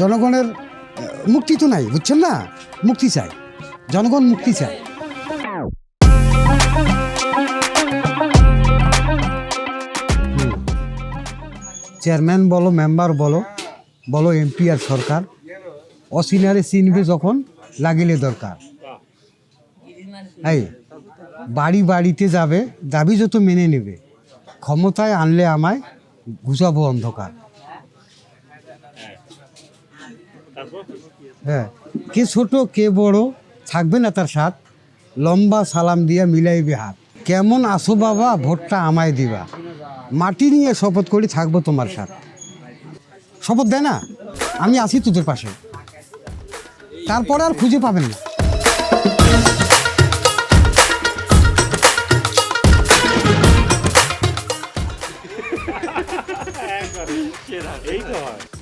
জনগণের মুক্তি তো নাই, বুঝছেন না? মুক্তি চাই। জনগণ মুক্তি হুম। চেয়ারম্যান বলো, মেম্বার বলো বলো এমপি আর সরকার, অসিনারে চিনবে যখন, লাগিলে দরকার। এই, বাড়ি বাড়িতে যাবে, দাবি যত মেনে নেবে, ক্ষমতায় আনলে আমায় ঘুষাবো অন্ধকার। হ্যাঁ। কে ছোট, কে বড়, থাকবে না তার সাথ। লম্বা সালাম দিয়া মিলাইবে হাত। কেমন আসো বাবা, ভোটটা আমায় দিবা। মাটি নিয়ে শপথ করি, থাকব তোমার সাথ। শপথ দেয় না, আমি আছি তোদের পাশে। তারপরে আর খুঁজে পাবেন না। এই তো হয়।